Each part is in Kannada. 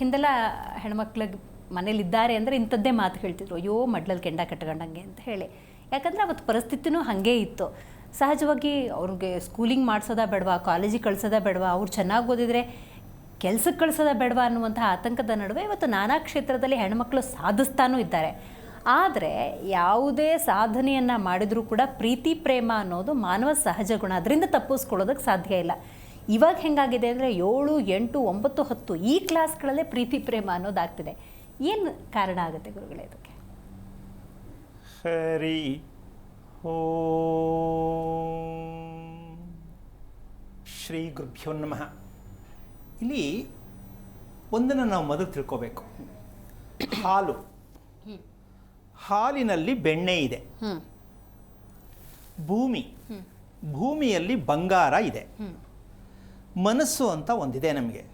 ಹಿಂದೆಲ್ಲ ಹೆಣ್ಮಕ್ಳಿಗೆ ಮನೇಲಿದ್ದಾರೆ ಅಂದರೆ ಇಂಥದ್ದೇ ಮಾತು ಹೇಳ್ತಿದ್ರು, ಅಯ್ಯೋ, ಮಡ್ಲಲ್ಲಿ ಕೆಂಡ ಕಟ್ಕೊಂಡಂಗೆ ಅಂತ ಹೇಳಿ. ಯಾಕಂದರೆ ಅವತ್ತು ಪರಿಸ್ಥಿತಿನೂ ಹಾಗೇ ಇತ್ತು. ಸಹಜವಾಗಿ ಅವ್ರಿಗೆ ಸ್ಕೂಲಿಂಗ್ ಮಾಡಿಸೋದ ಬೇಡವಾ ಕಾಲೇಜಿಗೆ ಕಳ್ಸೋದ ಬೇಡವಾ, ಅವ್ರು ಚೆನ್ನಾಗಿ ಓದಿದರೆ ಕೆಲ್ಸಕ್ಕೆ ಕಳಿಸೋದ ಬೇಡವಾ ಅನ್ನುವಂಥ ಆತಂಕದ ನಡುವೆ ಇವತ್ತು ನಾನಾ ಕ್ಷೇತ್ರದಲ್ಲಿ ಹೆಣ್ಮಕ್ಳು ಸಾಧಿಸ್ತಾನೂ ಇದ್ದಾರೆ. ಆದರೆ ಯಾವುದೇ ಸಾಧನೆಯನ್ನು ಮಾಡಿದರೂ ಕೂಡ ಪ್ರೀತಿ, ಪ್ರೇಮ ಅನ್ನೋದು ಮಾನವ ಸಹಜ ಗುಣ. ಅದರಿಂದ ತಪ್ಪಿಸ್ಕೊಳ್ಳೋದಕ್ಕೆ ಸಾಧ್ಯ ಇಲ್ಲ. ಇವಾಗ ಹೆಂಗಾಗಿದೆ ಅಂದರೆ ಏಳು ಎಂಟು ಒಂಬತ್ತು ಹತ್ತು ಈ ಕ್ಲಾಸ್ಗಳಲ್ಲೇ ಪ್ರೀತಿ ಪ್ರೇಮ ಅನ್ನೋದಾಗ್ತಿದೆ. ಏನು ಕಾರಣ ಆಗುತ್ತೆ ಗುರುಗಳೇ ಇದಕ್ಕೆ? ಸರಿ. ಓ ಶ್ರೀ ಗುರುಭ್ಯೋ ನಮಃ. ಇಲ್ಲಿ ಒಂದನ್ನು ನಾವು ಮೊದಲು ತಿಳ್ಕೋಬೇಕು. ಹಾಲು. ಹಾಲಿನಲ್ಲಿ ಬೆಣ್ಣೆ ಇದೆ. ಭೂಮಿ. ಭೂಮಿಯಲ್ಲಿ ಬಂಗಾರ ಇದೆ. ಮನಸ್ಸು ಅಂತ ಒಂದಿದೆ ನಮಗೆ.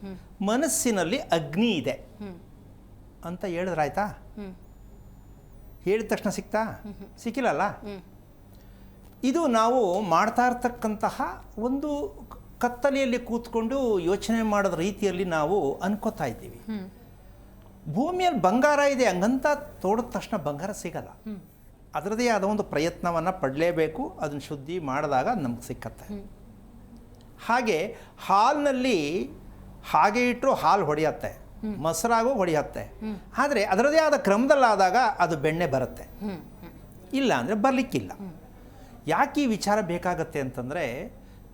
ಮನಸ್ಸಿನಲ್ಲಿ ಅಗ್ನಿ ಇದೆ. ಅಂತ ಹೇಳಿದ್ರಾಯ್ತಾ ಹೇಳಿದ ತಕ್ಷಣ ಸಿಕ್ತಾ? ಸಿಕ್ಕಿಲ್ಲಲ್ಲ? ಇದು ನಾವು ಮಾಡ್ತಾ ಇರ್ತಕ್ಕಂತಹ ಒಂದು ಕತ್ತಲೆಯಲ್ಲಿ ಕೂತ್ಕೊಂಡು ಯೋಚನೆ ಮಾಡೋದ ರೀತಿಯಲ್ಲಿ ನಾವು ಅನ್ಕೋತಾ ಇದ್ದೀವಿ. ಭೂಮಿಯಲ್ಲಿ ಬಂಗಾರ ಇದೆ ಹಂಗಂತ ತೋಡಿದ ತಕ್ಷಣ ಬಂಗಾರ ಸಿಗಲ್ಲ. ಅದರದೇ ಆದ ಒಂದು ಪ್ರಯತ್ನವನ್ನು ಪಡಲೇಬೇಕು ಅದನ್ನು ಶುದ್ಧಿ ಮಾಡಿದಾಗ ನಮ್ಗೆ ಸಿಕ್ಕತ್ತೆ. ಹಾಗೆ ಹಾಲ್ನಲ್ಲಿ ಹಾಗೆ ಇಟ್ಟರು ಹಾಲು ಹೊಡೆಯತ್ತೆ. ಮೊಸರಾಗೂ ಹೊಡೆಯತ್ತೆ. ಆದರೆ ಅದರದೇ ಆದ ಕ್ರಮದಲ್ಲಾದಾಗ ಅದು ಬೆಣ್ಣೆ ಬರುತ್ತೆ. ಇಲ್ಲ ಅಂದರೆ ಬರಲಿಕ್ಕಿಲ್ಲ. ಯಾಕೆ ಈ ವಿಚಾರ ಬೇಕಾಗತ್ತೆ ಅಂತಂದರೆ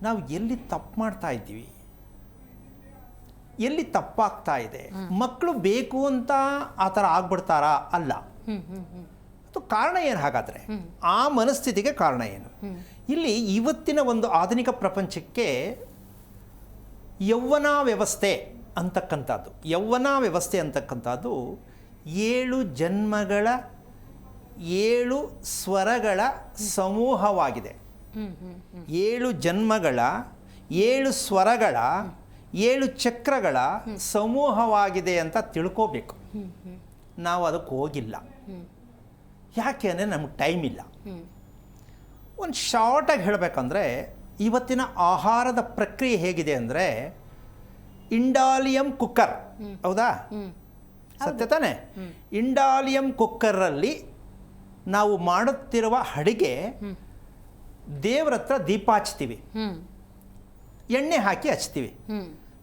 ನಾವು ಎಲ್ಲಿ ತಪ್ಪು ಮಾಡ್ತಾ ಇದ್ದೀವಿ? ಎಲ್ಲಿ ತಪ್ಪಾಗ್ತಾ ಇದೆ? ಮಕ್ಕಳು ಬೇಕು ಅಂತ ಆ ಥರ ಆಗ್ಬಿಡ್ತಾರಾ? ಅಲ್ಲ. ಕಾರಣ ಏನು ಹಾಗಾದರೆ? ಆ ಮನಸ್ಥಿತಿಗೆ ಕಾರಣ ಏನು? ಇಲ್ಲಿ ಇವತ್ತಿನ ಒಂದು ಆಧುನಿಕ ಪ್ರಪಂಚಕ್ಕೆ ಯೌವನ ವ್ಯವಸ್ಥೆ ಅಂತಕ್ಕಂಥದ್ದು. ಯೌವನ ವ್ಯವಸ್ಥೆ ಅಂತಕ್ಕಂಥದ್ದು ಏಳು ಜನ್ಮಗಳ ಏಳು ಸ್ವರಗಳ ಸಮೂಹವಾಗಿದೆ. ಏಳು ಜನ್ಮಗಳ ಏಳು ಸ್ವರಗಳ ಏಳು ಚಕ್ರಗಳ ಸಮೂಹವಾಗಿದೆ ಅಂತ ತಿಳ್ಕೋಬೇಕು. ನಾವು ಅದಕ್ಕೆ ಹೋಗಿಲ್ಲ. ಯಾಕೆ ಅಂದರೆ ನಮಗೆ ಟೈಮ್ ಇಲ್ಲ. ಒಂದು ಶಾರ್ಟಾಗಿ ಹೇಳಬೇಕಂದ್ರೆ ಇವತ್ತಿನ ಆಹಾರದ ಪ್ರಕ್ರಿಯೆ ಹೇಗಿದೆ ಅಂದರೆ ಇಂಡಾಲಿಯಂ ಕುಕ್ಕರ್ ಹೌದಾ? ಸತ್ಯ ತಾನೆ? ಇಂಡಾಲಿಯಂ ಕುಕ್ಕರಲ್ಲಿ ನಾವು ಮಾಡುತ್ತಿರುವ ಅಡಿಗೆ ದೇವ್ರ ಹತ್ರ ದೀಪ ಹಚ್ತೀವಿ. ಎಣ್ಣೆ ಹಾಕಿ ಹಚ್ತೀವಿ.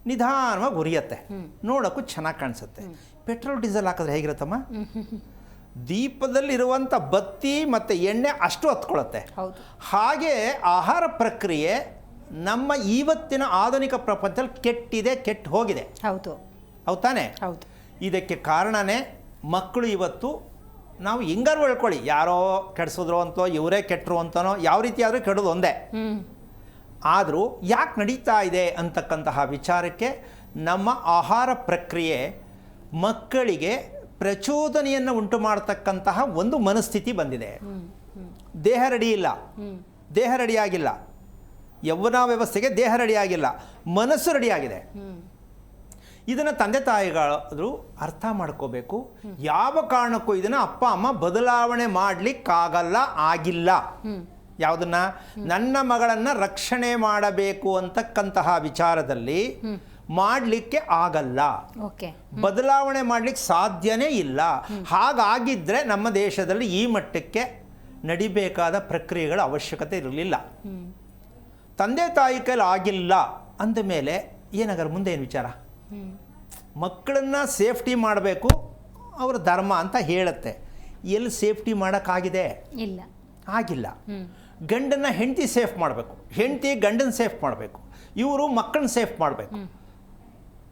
ನಿಧಾನವಾಗಿ ಉರಿಯತ್ತೆ. ನೋಡೋಕ್ಕೂ ಚೆನ್ನಾಗಿ ಕಾಣಿಸುತ್ತೆ. ಪೆಟ್ರೋಲ್ ಡೀಸೆಲ್ ಹಾಕಿದ್ರೆ ಹೇಗಿರುತ್ತಮ್ಮ? ದೀಪದಲ್ಲಿರುವಂಥ ಬತ್ತಿ ಮತ್ತು ಎಣ್ಣೆ ಅಷ್ಟು ಹತ್ಕೊಳ್ಳುತ್ತೆ ಹೌದು. ಹಾಗೆ ಆಹಾರ ಪ್ರಕ್ರಿಯೆ ನಮ್ಮ ಇವತ್ತಿನ ಆಧುನಿಕ ಪ್ರಪಂಚದಲ್ಲಿ ಕೆಟ್ಟಿದೆ ಕೆಟ್ಟು ಹೋಗಿದೆ. ಹೌದು. ಹೌದು ತಾನೆ ಹೌದು. ಇದಕ್ಕೆ ಕಾರಣನೇ ಮಕ್ಕಳು ಇವತ್ತು ನಾವು ಹಿಂಗಾರು ಹೇಳ್ಕೊಳ್ಳಿ. ಯಾರೋ ಕೆಡಿಸಿದ್ರು ಅಂತೋ ಇವರೇ ಕೆಟ್ಟರು ಅಂತನೋ ಯಾವ ರೀತಿ ಆದರೂ ಕೆಡೋದು ಒಂದೇ. ಆದರೂ ಯಾಕೆ ನಡೀತಾ ಇದೆ ಅಂತಕ್ಕಂತಹ ವಿಚಾರಕ್ಕೆ ನಮ್ಮ ಆಹಾರ ಪ್ರಕ್ರಿಯೆ ಮಕ್ಕಳಿಗೆ ಪ್ರಚೋದನೆಯನ್ನು ಉಂಟು ಮಾಡತಕ್ಕಂತಹ ಒಂದು ಮನಸ್ಥಿತಿ ಬಂದಿದೆ. ದೇಹ ರೆಡಿ ಇಲ್ಲ ದೇಹ ರೆಡಿಯಾಗಿಲ್ಲ. ಯೌವನ ವ್ಯವಸ್ಥೆಗೆ ದೇಹ ರೆಡಿಯಾಗಿಲ್ಲ. ಮನಸ್ಸು ರೆಡಿಯಾಗಿದೆ. ಇದನ್ನು ತಂದೆ ತಾಯಿಗಳು ಅರ್ಥ ಮಾಡ್ಕೋಬೇಕು. ಯಾವ ಕಾರಣಕ್ಕೂ ಇದನ್ನು ಅಪ್ಪ, ಅಮ್ಮ ಬದಲಾವಣೆ ಮಾಡಲಿಕ್ಕಾಗಲ್ಲ, ಆಗಿಲ್ಲ. ಯಾವುದನ್ನ? ನನ್ನ ಮಗಳನ್ನು ರಕ್ಷಣೆ ಮಾಡಬೇಕು ಅಂತಕ್ಕಂತಹ ವಿಚಾರದಲ್ಲಿ ಮಾಡಲಿಕ್ಕೆ ಆಗಲ್ಲ. ಓಕೆ. ಬದಲಾವಣೆ ಮಾಡಲಿಕ್ಕೆ ಸಾಧ್ಯನೇ ಇಲ್ಲ. ಹಾಗಾಗಿದ್ದರೆ ನಮ್ಮ ದೇಶದಲ್ಲಿ ಈ ಮಟ್ಟಕ್ಕೆ ನಡಿಬೇಕಾದ ಪ್ರಕ್ರಿಯೆಗಳ ಅವಶ್ಯಕತೆ ಇರಲಿಲ್ಲ. ತಂದೆ ತಾಯಿ ಕೈಲಿ ಆಗಿಲ್ಲ ಅಂದ ಮೇಲೆ ಏನಾಗಲ್ಲ ಮುಂದೆ ಏನು ವಿಚಾರ? ಮಕ್ಕಳನ್ನು ಸೇಫ್ಟಿ ಮಾಡಬೇಕು ಅವರ ಧರ್ಮ ಅಂತ ಹೇಳುತ್ತೆ. ಎಲ್ಲಿ ಸೇಫ್ಟಿ ಮಾಡೋಕ್ಕಾಗಿದೆ? ಇಲ್ಲ. ಆಗಿಲ್ಲ. ಗಂಡನ್ನ ಹೆಂಡತಿ ಸೇಫ್ ಮಾಡಬೇಕು. ಹೆಂಡತಿ ಗಂಡನ ಸೇಫ್ ಮಾಡಬೇಕು. ಇವರು ಮಕ್ಕಳನ್ನ ಸೇಫ್ ಮಾಡಬೇಕು.